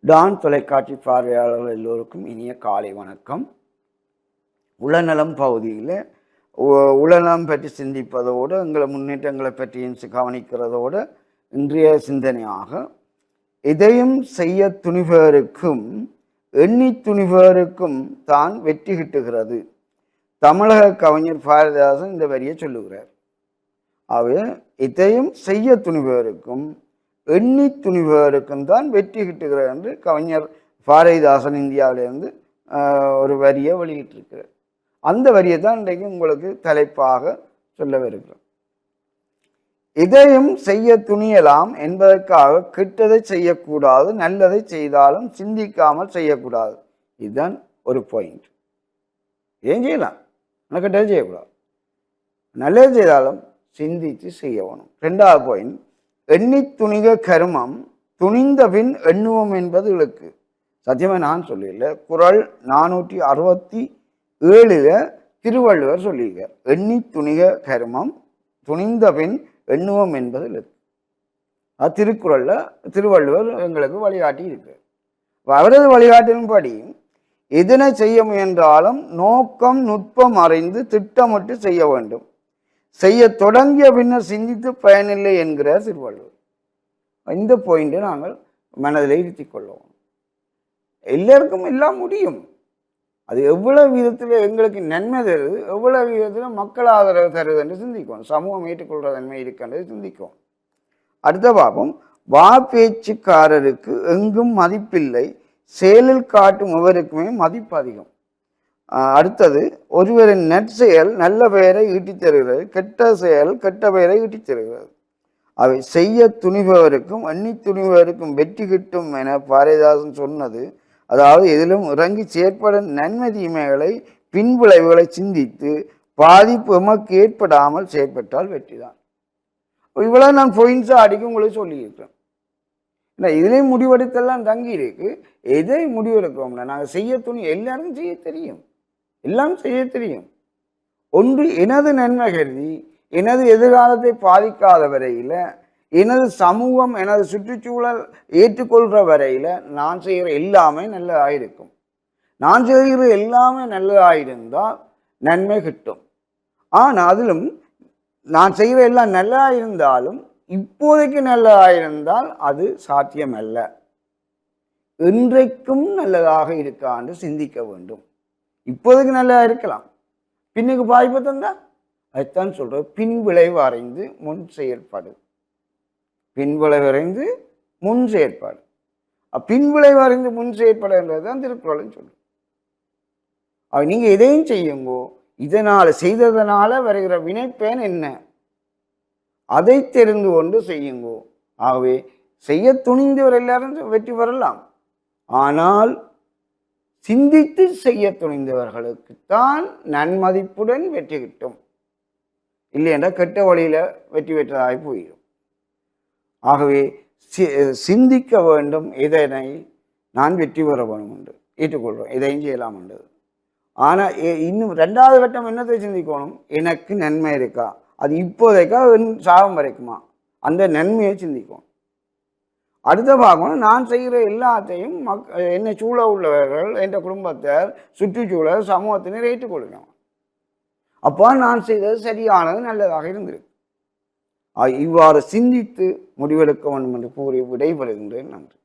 Don தொலைக்காட்சி பார்வையாளர்கள் எல்லோருக்கும் இனிய காலை வணக்கம். உளநலம் பகுதியில் உ- உளநலம் பற்றி சிந்திப்பதோடு எங்களை முன்னேற்றங்களை பற்றியும் கவனிக்கிறதோடு இன்றைய சிந்தனையாக இதையும் செய்ய துணிபவருக்கும் எண்ணி துணிபவருக்கும் தான் வெற்றி கிட்டுகிறது. தமிழக கவிஞர் பாரதிதாசன் இந்த வரியை சொல்லுகிறார். ஆகவே இதையும் செய்ய துணிபவருக்கும் எண்ணி துணிபவருக்கும் தான் வெற்றி கிட்டுகிறார் என்று கவிஞர் பாரதிதாசன் இந்தியாவிலிருந்து ஒரு வரியை வெளியிட்டிருக்கிறார். அந்த வரியை தான் இன்றைக்கு உங்களுக்கு தலைப்பாக சொல்லவிருக்கிறோம். இதையும் செய்ய துணியலாம் என்பதற்காக கிட்டதை செய்யக்கூடாது நல்லதை செய்தாலும் சிந்திக்காமல் செய்யக்கூடாது. இதுதான் ஒரு பாயிண்ட் ஏன் செய்யலாம்? ஆனால் கெட்டதை செய்யக்கூடாது. நல்லது செய்தாலும் சிந்தித்து செய்ய வேணும். ரெண்டாவது பாயிண்ட் எண்ணி துணிக கருமம் துணிந்த பின் எண்ணுவோம் என்பது இழுக்கு சத்தியமாக நான் சொல்லியில்ல குறள் நானூற்றி அறுபத்தி ஏழுல திருவள்ளுவர் சொல்லியிருக்கார். எண்ணி துணிக கருமம் துணிந்த பின் எண்ணுவோம் என்பது இழுக்கு அது திருக்குறளில் திருவள்ளுவர் எங்களுக்கு வழிகாட்டி இருக்கு அவரது வழிகாட்டின்படி எதனை செய்ய முயன்றாலும் நோக்கம் நுட்பம் அறிந்து திட்டமிட்டு செய்ய வேண்டும். செய்ய தொடங்கிய பின்னர் சிந்தித்து பயனில்லை என்கிறார் திருவள்ளுவர் இந்த பாயிண்டை நாங்கள் மனதில் இருத்திக் கொள்வோம். எல்லாருக்கும் எல்லாம் முடியும். அது எவ்வளவு விதத்தில் எங்களுக்கு நன்மை தருது எவ்வளவு விதத்தில் மக்கள் ஆதரவு தருது என்று சிந்திக்கும். சமூகம் ஏற்றுக்கொள்கிற தன்மை இருக்கின்றது சிந்திக்கும். அடுத்த பாபம் வா பேச்சுக்காரருக்கு எங்கும் மதிப்பில்லை செயலில் காட்டும் எவருக்குமே மதிப்பு அதிகம். அடுத்தது ஒருவரின் நற்செயல் நல்ல பெயரை ஈட்டித் தருகிறது கெட்ட செயல் கெட்ட பெயரை ஈட்டித் தருகிறது. அவை செய்ய துணிபவருக்கும் எண்ணி துணிபவருக்கும் வெற்றி கிட்டும் என பாரதிதாசன் சொன்னது. அதாவது எதிலும் இறங்கி செயற்படும் நன்மை தீமைகளை பின்விளைவுகளை சிந்தித்து பாதிப்பு எமக்கு ஏற்படாமல் செயற்பட்டால் வெற்றிதான். இவ்வளவு நான் பொயின்ஸா அடிக்க உங்களுக்கு சொல்லியிருக்கேன் இல்லை இதுலேயும் முடிவெடுத்தெல்லாம் தங்கி இருக்கு. எதை முடிவெடுக்கிறோம்னா நாங்கள் செய்ய துணி எல்லாருக்கும் செய்ய தெரியும். எல்லாம் செய்ய தெரியும். ஒன்று எனது நன்மை கருதி எனது எதிர்காலத்தை பாதிக்காத வரையில் எனது சமூகம் எனது சுற்றுச்சூழல் ஏற்றுக்கொள்கிற வரையில் நான் செய்கிற எல்லாமே நல்லதாக இருக்கும் நான் செய்கிற எல்லாமே நல்லதாக இருந்தால் நன்மை கிட்டும். ஆனால் அதிலும் நான் செய்கிற எல்லாம் நல்லா இருந்தாலும் இப்போதைக்கு நல்லதாக இருந்தால் அது சாத்தியமல்ல. என்றைக்கும் நல்லதாக இருக்கான்னு சிந்திக்க வேண்டும். இப்போதைக்கு நல்லா இருக்கலாம். பின்னுக்கு பாதிப்பு தந்தா? அதுதான் சொல்கிறோம் பின் விளைவு அறைந்து முன் செயற்பாடு பின் விளைவு அறைந்து முன் செயற்பாடு பின் விளைவு அறிந்து முன் செயற்பட என்றதுதான் திருக்குறள்னு சொல்லும் அவ நீங்கள் எதையும் செய்யுங்கோ இதனால் செய்ததனால வருகிற வினைப்பேன் என்ன? அதை தெரிந்து கொண்டு செய்யுங்கோ. ஆகவே செய்ய துணிந்தவர் எல்லாரும் வெற்றி பெறலாம். ஆனால் சிந்தித்து செய்ய துணிந்தவர்களுக்குத்தான் நன்மதிப்புடன் வெற்றி கிட்டும். இல்லையென்றா கெட்ட வழியில வெற்றி பெற்றதாகி போயிடும் ஆகவே சி- சிந்திக்க வேண்டும். இதனை நான் வெற்றி பெற வேண்டும் என்று ஏற்றுக்கொள்வேன் இதையும் செய்யலாம் என்றது ஆனால் இன்னும் ரெண்டாவது கட்டம் என்னத்தை சிந்திக்கணும்? எனக்கு நன்மை இருக்கா? அது இப்போதைக்கா என் சாகம் வரைக்குமா? அந்த நன்மையை சிந்திக்கும். அடுத்த பார்க்கணும் நான் செய்கிற எல்லாத்தையும் மக் என்னை சூழ உள்ளவர்கள் என் குடும்பத்தார் சுற்றுச்சூழல் சமூகத்தினர் ஏற்றுக்கொள்ளணும் அப்போ நான் செய்தது சரியானது நல்லதாக இருந்திருக்கு. இவ்வாறு சிந்தித்து முடிவெடுக்க வேண்டும் என்று கூறி விடைபெறுகின்றேன். நன்றி.